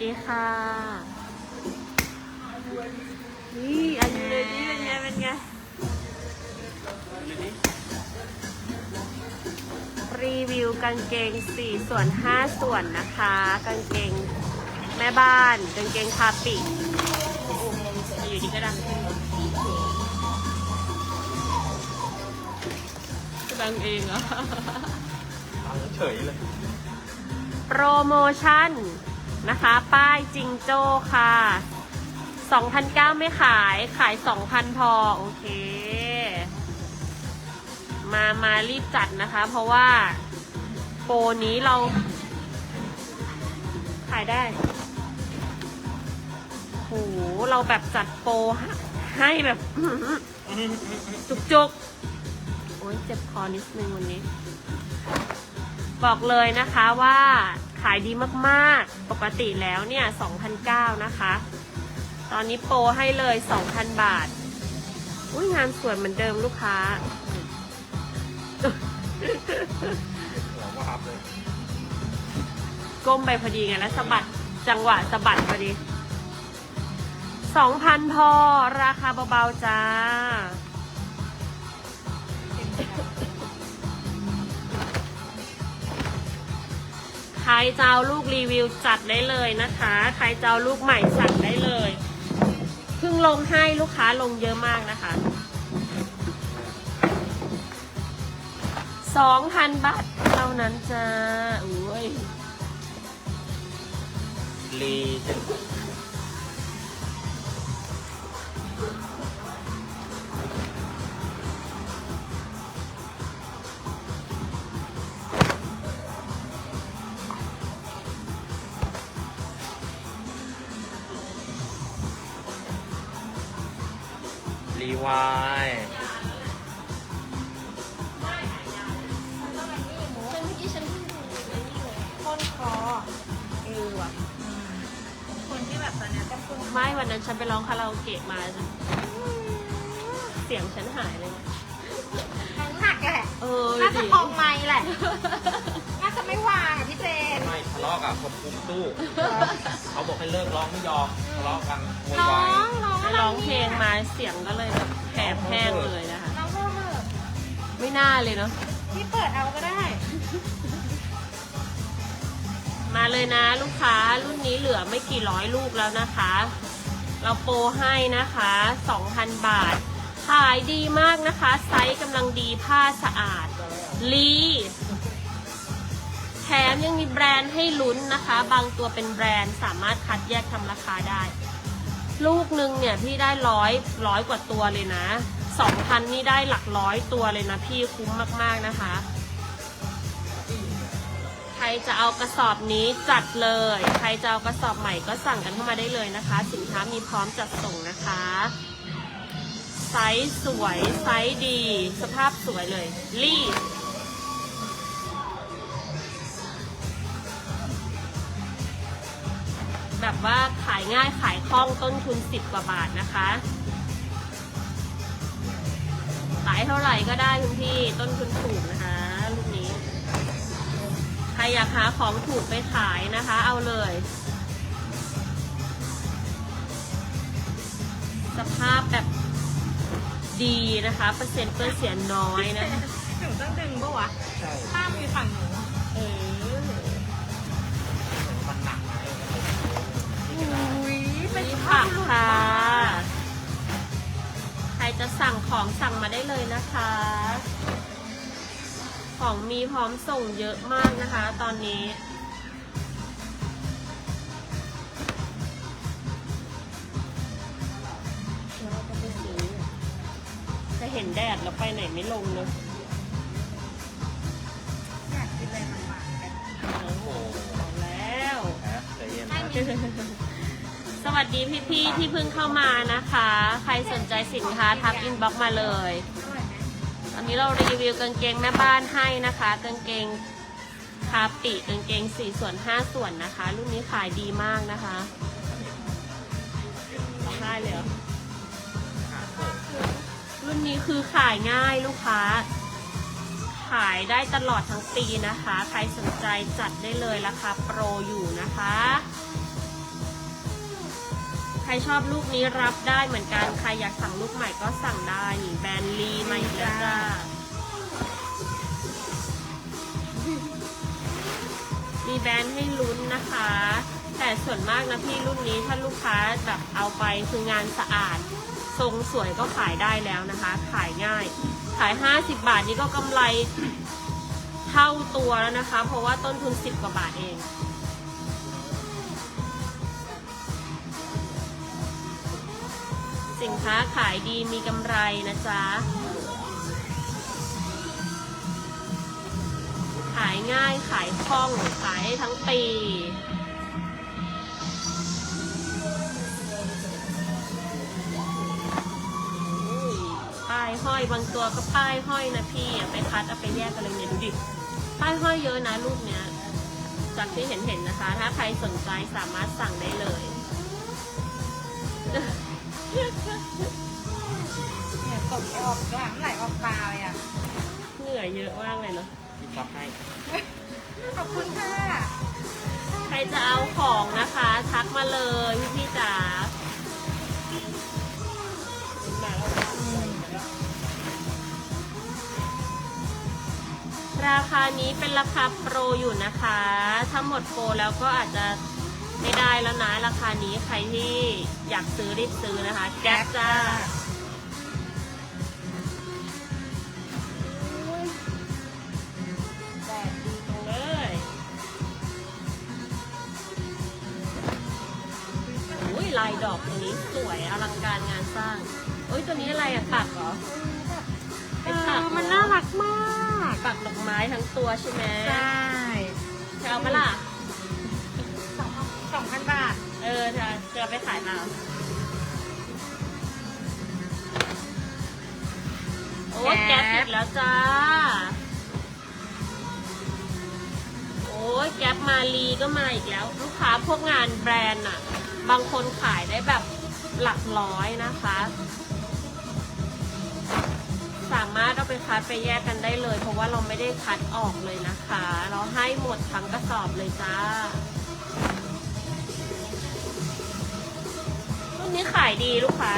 ดีค่ะ นี่อันนี้เลยนี่เป็นไงเป็นไงรีวิวกางเกง 4 ส่วน 5 ส่วนนะคะ กางเกงแม่บ้าน กางเกงคาปิอยู่ดีก็ดังขึ้นดังเองเหรอฟังเฉยเลย โปรโมชั่น นะคะ ป้ายจิงโจ้ค่ะ2,009ไม่ขายขาย 2,000 พอ โอเค มามารีบจัดนะคะ เพราะว่าโปรนี้เรา ขายได้โหเราแบบจัดโปรให้แบบจุกๆ โอ้ยเจ็บคอนิดนึงวันนี้ บอกเลยนะคะว่า ขายดีมากๆ ปกติแล้วเนี่ย2,009นะคะ ตอนนี้โปรให้เลย 2,000 บาท อุ้ยงานสวยเหมือนเดิมลูกค้าหัวว่าครับเลยก้มไปพอดีไงแล้วสะบัดจังหวะสะบัดพอดี 2,000 พอ ราคาเบาๆจ้า รจะเอาลูกรีวิวจัดได้เลยนะคะ ใครจะเอาลูกใหม่สั่งได้เลยเพิ่งลงให้ลูกค้าลงเยอะมากนะคะ2,000บาทเท่านั้นจ้าอุ้ยรี วายฉันเมื่อกี้ฉันเพิ่งดูไอ้นี่เลยต้นคอเออว่ะคนที่แบบตอนเนี้ยก็พูดไม่วันนั้นฉันไปร้องคาราโอเกะมา เสียงฉันหายเลยนะทั้งหนักแหละเออน่าจะดิพองไม้แหละน่าจะไม่วางอะพี่เจนไม่ทะเลาะกับคนคุมตู้ เขาบอกให้เลิกร้องไม่ยอมทะเลาะกันโวน้อยวายงน้องไปร้องเพลงมาเสียงก็เลยแบบแห บแห้งเลยนะคะน้องเพิ่มเถอะไม่น่าเลยเนาะ พี่เปิดเอาก็ได้ มาเลยนะลูกค้ารุ่นนี้เหลือไม่กี่ร้อยลูกแล้วนะคะ เราโปรให้นะคะ 2,000 บาท ขายดีมากนะคะ ไซส์กำลังดีผ้าสะอาด ลีแถมยังมีแบรนด์ให้ลุ้นนะคะ บางตัวเป็นแบรนด์สามารถคัดแยกทำราคาได้ ลูกหนึ่งเนี่ยพี่ได้ร้อยร้อยกว่าตัวเลยนะสองพันนี่ได้หลักร้อยตัวเลยนะพี่คุ้มมากๆนะคะ ใครจะเอากระสอบนี้จัดเลย ใครจะเอากระสอบใหม่ก็สั่งกันเข้ามาได้เลยนะคะ สินค้ามีพร้อมจัดส่งนะคะไซส์สวยไซส์ดี สภาพสวยเลยรีด แบบว่าขายง่ายขายคล่องต้นทุน 10 กว่าบาทนะคะขายเท่าไหร่ก็ได้คุณพี่ต้นทุนถูกนะคะรุ่นนี้ ใครอยากหาของถูกไปขายนะคะ เอาเลยสภาพแบบดีนะคะ เปอร์เซ็นต์เปอร์เสียน้อยนะคะหนูต้องดึงปะวะใช่ ข้ามอยู่ฝั่งหนู เออ เป็นนี่ผ้าผักหลุดค่ะมาใครจะสั่งของสั่งมาได้เลยนะคะ ของมีพร้อมส่งเยอะมากนะคะ ตอนนี้ จะเห็นแดดแล้วไปไหนไม่ลงเลยอยากกินอะไรมันหวานๆกันโอ้โหเอาแล้วนะใจเย็นไม่นะมีส วัสดีพี่ๆที่เพิ่งเข้ามานะคะ ใครสนใจสินค้าทักอินบ็อกมาเลยอร่อยไหมตอนนี้เรารีวิวกางเกงแม่บ้านให้นะคะ กางเกงคาปิกางเกง4ส่วน5ส่วนนะคะ รุ่นนี้ขายดีมากนะคะร้องไห้เลยเหรอรุ่นนนี้คือขายง่ายลูกค้า ขายได้ตลอดทั้งปีนะคะ ใครสนใจจัดได้เลยราคาโปรอยู่นะคะใค รชอบลูกนี้รับได้เหมือนกัน ใครอยากสั่งลูกใหม่ก็สั่งได้นี่แบรนด์ลีมาอีกแล้วจ้ามีแบรนด์ให้ลุ้นนะคะ แต่ส่วนมากนะพี่รุ่นนี้ถ้าลูกค้าแบบเอาไปคืองานสะอาด ทรงสวยก็ขายได้แล้วนะคะ ขายง่าย ขาย 50 บาทนี้ก็กำไรเท่าตัวแล้วนะคะ เพราะว่าต้นทุน 10 กว่าบาทเอง สินค้าขายดีมีกำไรนะจ๊ะ ขายง่ายขายคล่องขายได้ทั้งปี ป้ายห้อยบางตัวก็ป้ายห้อยนะพี่ไปคัดเอาไปแยกกันเลยเนี่ยดูดิ ป้ายห้อยเยอะนะรูปเนี้ย จากที่เห็นเห็นๆนะคะ ถ้าใครสนใจสามารถสั่งได้เลย ออกหลังไหลออกตาเลยอะเหนื่อยเยอะมากเลยเนาะมีซับให้ ขอบคุณค่ะ ใครจะเอาของนะคะ ทักมาเลยพี่พี่ๆจ๋าราคานี้เป็นราคาโปรอยู่นะคะ ถ้าหมดโปรแล้วก็อาจจะไม่ได้แล้วนะ ราคานี้ใครที่อยากซื้อรีบซื้อนะคะ แก๊ปจ้า ลายดอกตัวนี้สวยอลังการงานสร้างเอ้ยตัวนี้อะไรอะปักเหรอ เป็นปักเหรอ มันน่ารักมากปักดอกไม้ทั้งตัวใช่ไหมใช่เธอเอาปะล่ะ สองพันบาท เออเธอเธอเอาไปขายมาโอ้ยแก๊แก๊ปปอีกแล้วจ้า โอ้ยแก๊ปมาลีก็มาอีกแล้ว ลูกค้าพวกงานแบรนด์อะ บางคนขายได้แบบหลักร้อยนะคะ สามารถเอาไปคัดไปแยกกันได้เลย เพราะว่าเราไม่ได้คัดออกเลยนะคะ เราให้หมดทั้งกระสอบเลยจ้ารุ่นนี้ขายดีลูกค้า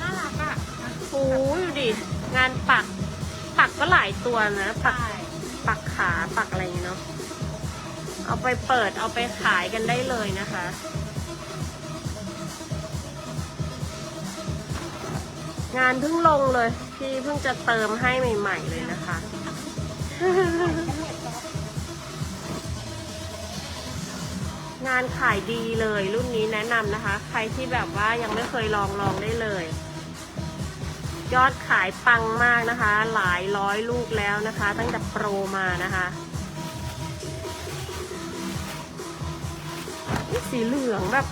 น่ารักอะโอ้ยดูดิ งานปัก ปักก็หลายตัวนะ ปักใช่ปักขา ปักอะไรอย่างเงี้ยเนาะ เอาไปเปิดเอาไปขายกันได้เลยนะคะ งานเพิ่งลงเลย พี่เพิ่งจะเติมให้ใหม่ๆเลยนะคะ งานขายดีเลยรุ่นนี้แนะนำนะคะ ใครที่แบบว่ายังไม่เคยลองลองได้เลย ยอดขายปังมากนะคะ หลายร้อยลูกแล้วนะคะ ตั้งแต่โปรมานะคะ สีเหลืองแบบ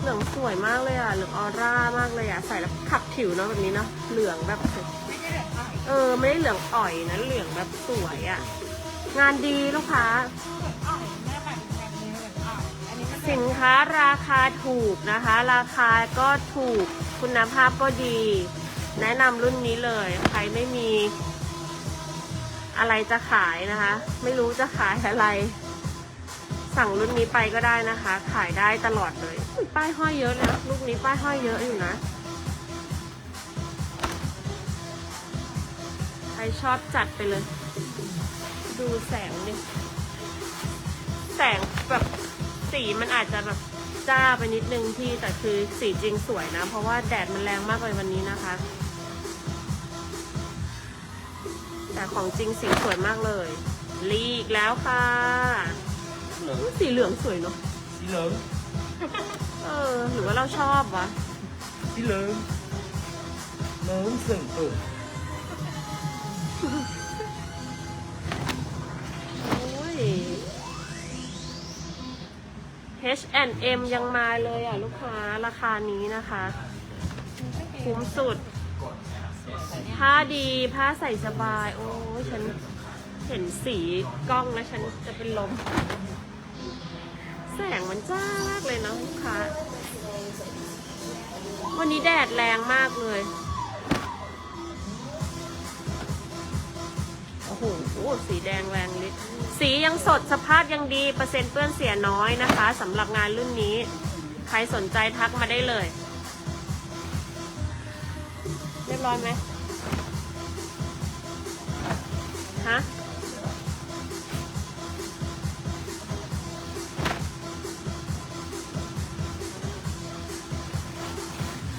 เหลืองสวยมากเลยอะเหลืองออร่ามากเลยอะใส่แล้วขับผิวเนาะแบบนี้เนาะเหลืองแบบ เออไม่ได้เหลืองอ่อยนะเหลืองแบบสวยอะงานดีลูกค้าสินค้าราคาถูกนะคะ ราคาก็ถูกคุณภาพก็ดี แนะนำรุ่นนี้เลย ใครไม่มี อะไรจะขายนะคะ ไม่รู้จะขายอะไร สั่งรุ่นนี้ไปก็ได้นะคะ ขายได้ตลอดเลยป้ายห้อยเยอะนะลูกนี้ป้ายห้อยเยอะอยู่นะใครชอบจัดไปเลย ดูแสงดิแสงแบบสีมันอาจจะแบบจ้าไปนิดนึงพี่แต่คือสีจริงสวยนะ เพราะว่าแดดมันแรงมากเลยวันนี้นะคะ แต่ของจริงสีสวยมากเลย ลีอีกแล้วค่ะ เหลืองสีเหลืองสวยเนาะ สีเหลืองเออ หรือว่าเราชอบวะ สีเหลืองเหลืองสึ่งเออโอ้ย H&M ยังมาเลยอะ ลูกค้าราคานี้นะคะ คุ้มสุด ผ้าดีผ้าใส่สบาย โอ้ยฉันเห็นสีกล้องแล้วฉันจะเป็นลม แสงมันจ้ามากเลยนะลูกค้า วันนี้แดดแรงมากเลย โอ้โห สีแดงแรงลิสียังสดสภาพยังดี เปอร์เซ็นต์เปื้อนเสียน้อยนะคะสำหรับงานรุ่นนี้ ใครสนใจทักมาได้เลย เรียบร้อยไหมฮะ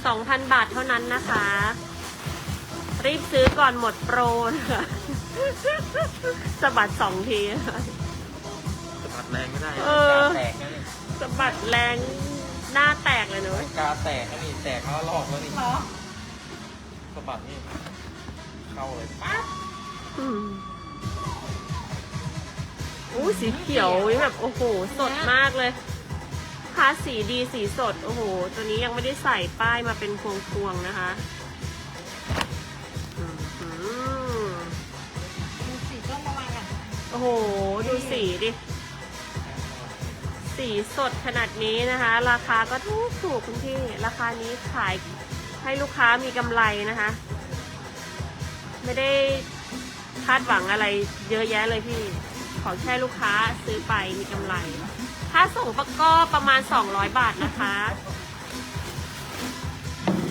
2,000 บาทเท่านั้นนะคะ รีบซื้อก่อนหมดโปรนะคะสะบัดสองที สะบัดแรงไม่ได้เออ กาแตกนะนี่สะบัดแรงหน้าแตกเลยเนอะกาแตกนะนี่แตกแล้วลอกแล้วนี่เหรอสะบัดนี่เข้าเลยปั๊บอืมอู้สีเขียวแบบ โอ้โห สดมากเลย คาสีดีสีสด โอ้โห ตัวนี้ยังไม่ได้ใส่ป้ายมาเป็นพวงๆนะคะดูสีส้มประมาณกันโอ้โห ดูสีดิ สีสดขนาดนี้นะคะ ราคาก็ถูกถูกคุณพี่ ราคานี้ขายให้ลูกค้ามีกำไรนะคะ ไม่ได้คาดหวังอะไรเยอะแยะเลยพี่ ขอแค่ลูกค้าซื้อไปมีกำไร ถ้าส่งประก็ประมาณ 200 บาทนะคะ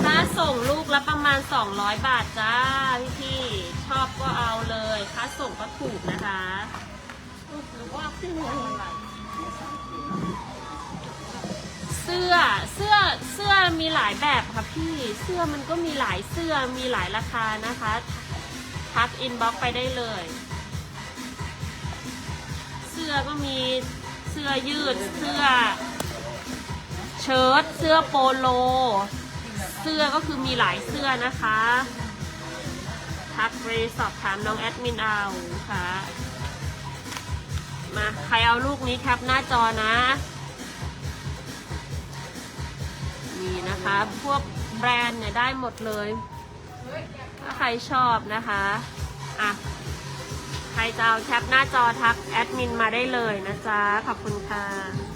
ถ้าส่งลูกละประมาณ 200 บาทจ้าพี่พี่ชอบก็เอาเลย ค่าส่งก็ถูกนะคะหรือว่าขึ้นเงินอะไรเสื้อ เสื้อ เสื้อมีหลายแบบค่ะพี่ เสื้อมันก็มีหลายเสื้อ มีหลายราคานะคะ ทักอินบ็อกไปได้เลย เสื้อก็มี เสื้อยืด เสื้อ เชิ้ต เสื้อโปโล เสื้อก็คือมีหลายเสื้อนะคะ ทักไปสอบถามน้องแอดมินเอาค่ะ มาใครเอาลูกนี้ครับหน้าจอนะนี่นะคะ พวกแบรนด์เนี่ยได้หมดเลย ถ้าใครชอบนะคะ อะ ใครจะเอาแคปหน้าจอทักแอดมินมาได้เลยนะจ๊ะ ขอบคุณค่ะ